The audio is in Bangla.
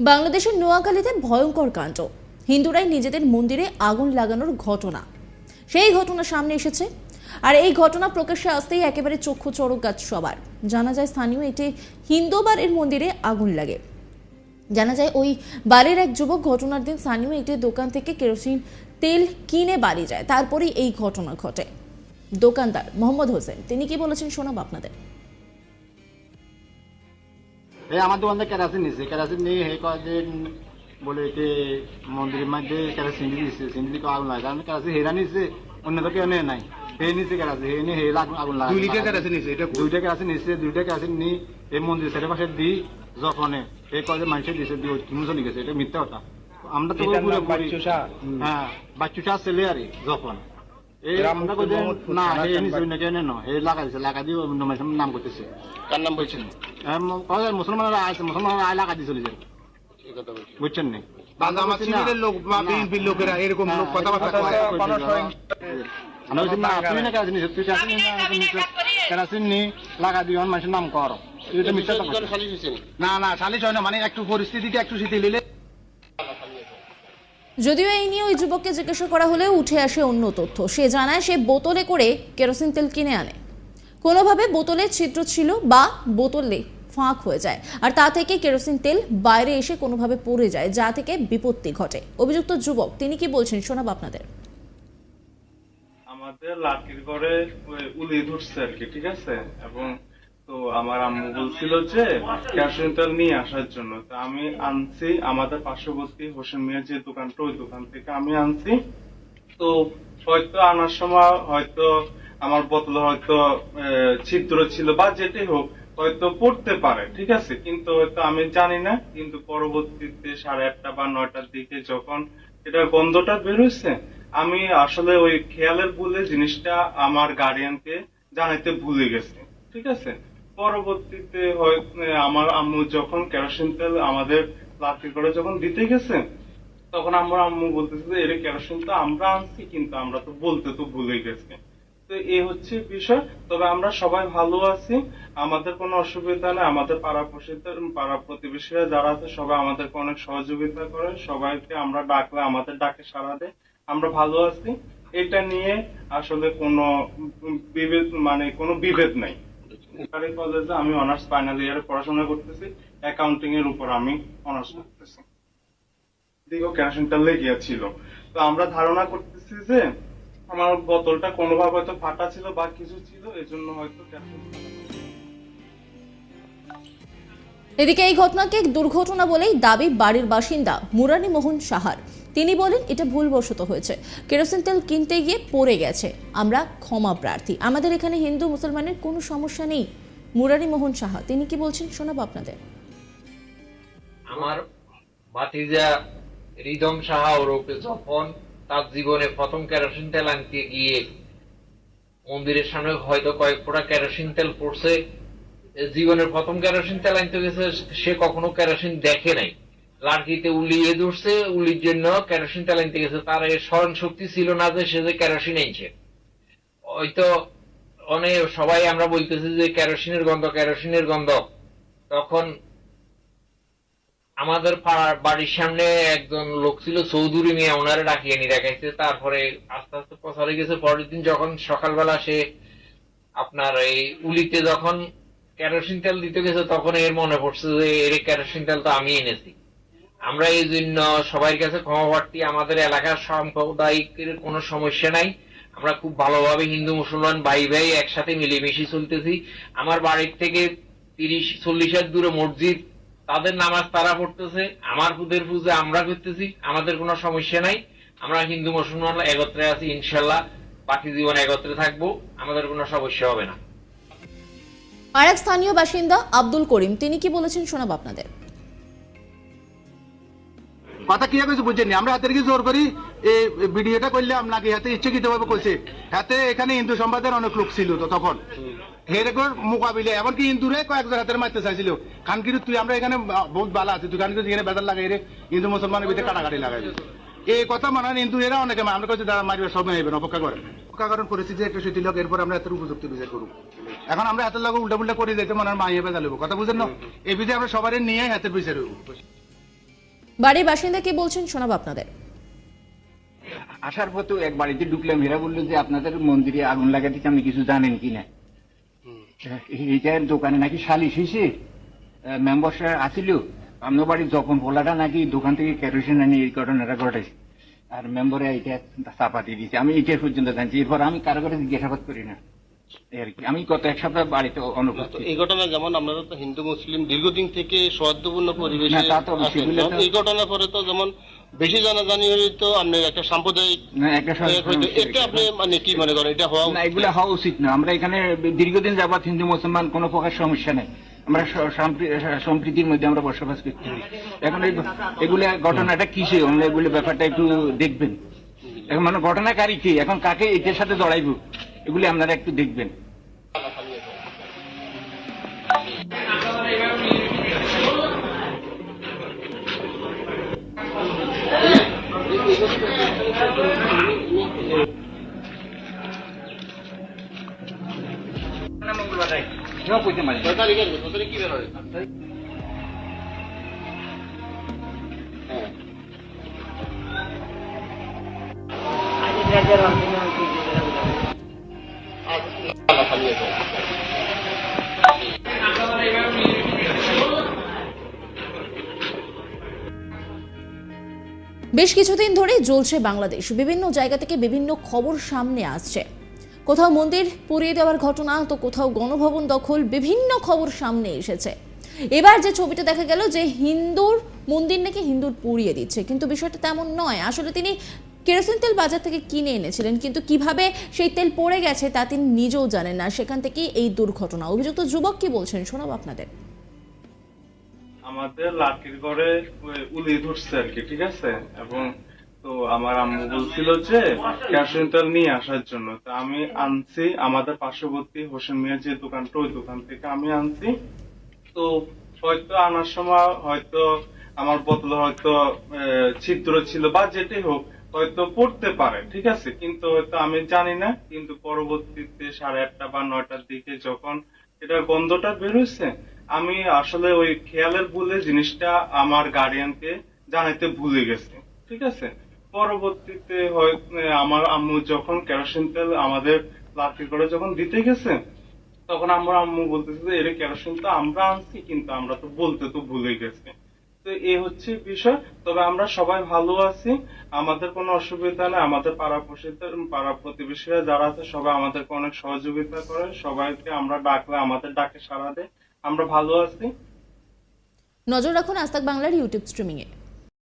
বাংলাদেশের নোয়াখালীতে ভয়ঙ্কর কাণ্ড। হিন্দুরাই নিজেদের মন্দিরে আগুন লাগানোর ঘটনা। সেই ঘটনা সামনে এসেছে। আর এই ঘটনা প্রকাশ্যে আসতেই একেবারে চক্ষু চড়ক গাছ সবার। জানা যায় স্থানীয় একটি হিন্দু বাড়ির মন্দিরে আগুন লাগে। জানা যায় ওই বাড়ির এক যুবক ঘটনার দিন স্থানীয় একটি দোকান থেকে কেরোসিন তেল কিনে বাড়ি যায়। তারপরেই এই ঘটনা ঘটে। দোকানদার মোহাম্মদ হোসেন, তিনি কি বলেছেন শোনাব আপনাদের? এই আমার দোকান কেরাসিন নিছে। কেরাসিন নিয়ে হে কয় যে উম, বলে যে মন্দিরের মধ্যে কেরাসিন সিন্দি দিকে আগুন লাগে কারণ কেরাসিন হেরা নিছে অন্য তো কেউ নেয় নাই। হে নিছে কেরাসিন। হে নিয়ে হেরা আগুন লাগে দুই লিটার কেরাসিন নিছে, এটা দুইটা কেরাসিন নিছে দুইটা কেরাসিন নি এই মন্দির সেটা পাশে দি যখন হে কয় যে মানুষের দিছে দিয়ে তুমি চলে গেছে। এটা মিথ্যা কথা। আমরা তো পুরো? হ্যাঁ বাচ্চুসা ছেলে আর যখন না লাগাইছে লাগা দিয়ে নাম করতেছে কার নাম বলছেন মুসলমানরা আছে মুসলমানরা আয় লাগা দিয়ে চলে যায়। এই কথা বলছেন বুঝছেন নি? লোকেরা এরকম লোক কথাবার্তা না। লাগা দিয়ে মানুষের নাম কর। সালিশ হয় না মানে একটু পরিস্থিতিটা একটু শিথিল হলে যদিও এই নিয়ে ওই যুবককে জিজ্ঞাসা করা হলেও উঠে আসে অন্য তথ্য। সে জানায় সে বোতলে করে কেরোসিন তেল কিনে আনে। কোনোভাবে বোতলে ছিদ্র ছিল বা বোতলে ফাঁক হয়ে যায় আর তা থেকে কেরোসিন তেল বাইরে এসে কোনোভাবে পড়ে যায়, যা থেকে বিপত্তি ঘটে। অভিযুক্ত যুবক, তিনি কি বলছেন শোনাব আপনাদের? আমাদের লাঠির ঘরে উলি ধরছে আর কি, ঠিক আছে? এবং তো আমার আম্মু বলছিল যে তেল নিয়ে আসার জন্য। তো আমি আনছি, আমাদের পার্শ্ববর্তী হোসেন মিয়ার যে দোকানটা, ওই দোকান থেকে আমি আনছি। তো হয়তো আনার সময় হয়তো আমার বোতলে হয়তো ছিদ্র ছিল বা যেটাই হোক, হয়তো পড়তে পারে, ঠিক আছে? কিন্তু হয়তো আমি জানি না। কিন্তু পরবর্তীতে সাড়ে আটটা বা নয়টার দিকে যখন এটা গন্ধটা বেরোচ্ছে আমি আসলে ওই খেয়ালের ভুলে জিনিসটা আমার গার্ডিয়ানকে জানাইতে ভুলে গেছি, ঠিক আছে? পরবর্তীতে আমার আম্মু যখন কেরোসিন তেল আমাদের লাঠি করে যখন দিতে গেছে, তখন আমার আম্মু বলতেছে যে, এর, কেরোসিন তো আমরা আনছি, কিন্তু আমরা তো বলতে তো ভুলে গেছি। তো এই হচ্ছে বিষয়। তবে আমরা সবাই ভালো আছি। আমাদের কোনো অসুবিধা নেই। আমাদের পাড়া পাড়া প্রতিবেশীরা যারা আছে, সবাই আমাদেরকে অনেক সহযোগিতা করে। সবাইকে আমরা ডাকলে আমাদের ডাকে সাড়া দেয়। আমরা ভালো আছি। এটা নিয়ে আসলে কোনো বিভেদ মানে কোনো বিভেদ নাই। আমি অনার্স ফাইনাল ইয়ারে পড়াশোনা করতেছি। অ্যাকাউন্টিং এর উপর আমি অনার্স করতেছি। দিকেও কেরোসিনটা লেগিয়েছিল তো আমরা ধারণা করতেছি যে, আমার বোতলটা কোনোভাবে হয়তো ফাটা ছিল বা কিছু ছিল, এজন্য হয়তো এদিকে এই ঘটনাকে দুর্ঘটনা বলেই দাবি বাড়ির বাসিন্দা মুরানি মোহন সাহার। তিনি বলেন এটা ভুলবশত হয়েছে। কেরোসিন তেল কিনতে গিয়ে পড়ে গেছে। আমরা ক্ষমা প্রার্থী। আমাদের এখানে হিন্দু, মুসলমানের কোনো সমস্যা নেই। মুরারি মোহন সাহা, তিনি কি বলছেন শোনাবো আপনাদের? আমার ভাতিজা রিদম সাহা ওরফে যখন তার জীবনে প্রথম কেরোসিন তেল আনতে গিয়ে মন্দিরের সামনে হয়তো কয়েক ফোঁটা কেরোসিন তেল পড়ছে। জীবনের প্রথম কেরোসিন তেল আনতে গেছে, সে কখনো কেরোসিন দেখে নাই। লাড়কিতে উলিয়ে ধরছে, উলির জন্য কেরোসিন তেল আনতে গেছে। তার স্মরণ শক্তি ছিল না যে সে যে কেরোসিন আনছে হয়তো অনেক সবাই আমরা বলতেছি যে কেরোসিনের গন্ধ কেরোসিনের গন্ধ। তখন আমাদের পাড়ার বাড়ির সামনে একজন লোক ছিল, চৌধুরী মিয়া, ওনারে ডাকিয়ে নিয়ে রাখাইছে তারপরে আস্তে আস্তে প্রচারে গেছে। পরের দিন যখন সকালবেলা সে আপনার এই উলিতে যখন কেরোসিন তেল দিতে গেছে, তখন এর মনে পড়ছে যে এর কেরোসিন তেল তো আমি এনেছি। আমরা এই জন্য সবার কাছে ক্ষমা আমাদের এলাকার সাম্প্রদায়িকের কোনো সমস্যা নাই। আমরা খুব ভালোভাবে হিন্দু, মুসলমান ভাই ভাই একসাথে মিলেমিশে চলতেছি। আমার বাড়ির থেকে তিরিশ চল্লিশ হাত দূরে মসজিদ, তাদের নামাজ তারা পড়তেছে, আমার পুদের পুজো আমরা করতেছি, আমাদের কোনো সমস্যা নাই। আমরা হিন্দু, মুসলমান একত্রে আছি, ইনশাল্লাহ বাকি জীবন একত্রে থাকব, আমাদের কোনো সমস্যা হবে না। আর এক স্থানীয় বাসিন্দা আব্দুল করিম, তিনি কি বলেছেন শোনাব আপনাদের? কথা কি কইছে বুঝছেন আমরা হাতের কি জোর করি? এই ভিডিওটা করলে আপনাকে হাতে ইচ্ছাকৃত ভাবে করছে। হাতে এখানে হিন্দু সম্প্রদায়ের অনেক লোক ছিল তো তখন। হেরেকর মোকাবিলে এমনকি হিন্দুরে কয়েকজন হাতের মারতে চাইছিল। তুই আমরা এখানে বহুত আছি। তুই খান এখানে বেদার লাগাই রে। হিন্দু মুসলমানের ভিতরে কাটাকাটি লাগাই এই কথা মানে হিন্দু এরা অনেকে আমরা কাছে দাঁড়া মারিবে সব নেবেন অপেক্ষা করেন। অপেক্ষা করেন পরিস্থিতি একটা হোক এরপর আমরা এত উপযুক্ত বিচার করব এখন আমরা হাতের লাগে উল্টা পুল্টা করে যেতে মানে মাইয়ে বেজা লেবো কথা বুঝেন না? এই বিষয়ে আমরা সবারই নিয়ে হাতের বিচার বাড়ির বাসিন্দা কে বলছেন শোনাবো আপনাদের। আসার পর তো এক বাড়িতে ঢুকলাম এরা বলল যে আপনাদের মন্দিরে আগুন লাগাতে আপনি কিছু জানেন কিনা এইটার দোকানে নাকি সালিশ হয়েছে মেম্বার আসিল আপনার বাড়ির যখন পোলাটা নাকি দোকান থেকে কেরোসিন আনি এই ঘটনাটা ঘটাইছে। আর মেম্বারে এইটা চাপা দিয়ে দিয়েছে আমি এইটা পর্যন্ত জানছি। এরপর আমি কারও কাছে জিজ্ঞাসাবাদ করি না। আমি গত এক সপ্তাহ বাড়িতে অনুপস্থিত এই ঘটনা যেমন আপনারা তো হিন্দু মুসলিম দীর্ঘদিন থেকে সৌহার্দ্যপূর্ণ পরিবেশে এই ঘটনার পরে তো যেমন বেশি জানাজানি হলে তো আপনি একটা সাম্প্রদায়িক এটা আপনি মানে কি মনে করেন? এটা হওয়া না এগুলো হওয়া উচিত না। আমরা এখানে দীর্ঘদিন যাবৎ হিন্দু মুসলমান কোনো প্রকার সমস্যা নেই। আমরা সম্প্রীতির মধ্যে আমরা বসবাস করতে। এখন এগুলো ঘটনাটা কিসে? আমরা এগুলো ব্যাপারটা একটু দেখবেন। এখন মানে ঘটনাকারী কে? এখন কাকে এটার সাথে জড়াইব? এগুলি আপনারা একটু দেখবেন। হয়। বেশ কিছুদিন ধরে জ্বলছে বাংলাদেশ। বিভিন্ন জায়গা থেকে বিভিন্ন খবর সামনে আসছে। কোথাও মন্দির পুড়িয়ে দেওয়ার ঘটনা, তো কোথাও গণভবন দখল, বিভিন্ন খবর সামনে এসেছে। এবার যে ছবিটা দেখা গেল যে হিন্দুর মন্দির নাকি হিন্দুর পুড়িয়ে দিচ্ছে, কিন্তু বিষয়টা তেমন নয়। আসলে তিনি কেরোসিন তেল বাজার থেকে কিনে এনেছিলেন, কিন্তু কীভাবে সেই তেল পড়ে গেছে তা তিনি নিজেও জানেন না। সেখান থেকেই এই দুর্ঘটনা। অভিযুক্ত যুবক কি বলছেন? শোনাবো আপনাদের। আমাদের লাঠির ঘরে উলি ধরছে আর কি, ঠিক আছে? এবং তো আমার আম্মু বলছিল যে কেরোসিন তেল নিয়ে আসার জন্য। তো আমি আনছি, আমাদের পার্শ্ববর্তী হোসেন মিয়ার যে দোকানটা, ওই দোকান থেকে আমি আনছি। তো হয়তো আনার সময় হয়তো আমার বোতলে হয়তো ছিদ্র ছিল বা যেটাই হোক হয়তো পড়তে পারে, ঠিক আছে? কিন্তু হয়তো আমি জানি না, কিন্তু পরবর্তীতে সাড়ে আটটা বা নয়টার দিকে যখন এটা গন্ধটা বেরোচ্ছে আমি আসলে ওই খেয়ালের ভুলে জিনিসটা আমার গার্ডিয়ানকে জানাইতে ভুলে গেছি, ঠিক আছে? পরবর্তীতে আমার আম্মু যখন কেরোসিন তেল আমাদের লাঠি করে যখন দিতে গেছে, তখন আমার আম্মু বলতেছে যে, এর কেরোসিন তো আমরা আনছি, কিন্তু আমরা তো বলতে তো ভুলে গেছি। তো এই হচ্ছে বিষয়। তবে আমরা সবাই ভালো আছি। আমাদের কোনো অসুবিধা নেই। আমাদের পাড়া পাড়া প্রতিবেশীরা যারা আছে, সবাই আমাদেরকে অনেক সহযোগিতা করে। সবাইকে আমরা ডাকলে, আমাদের ডাকে সাড়া দেয়। আমরা ভালো আছি। নজর রাখুন আস্তাক বাংলার ইউটিউব স্ট্রিমিংয়ে।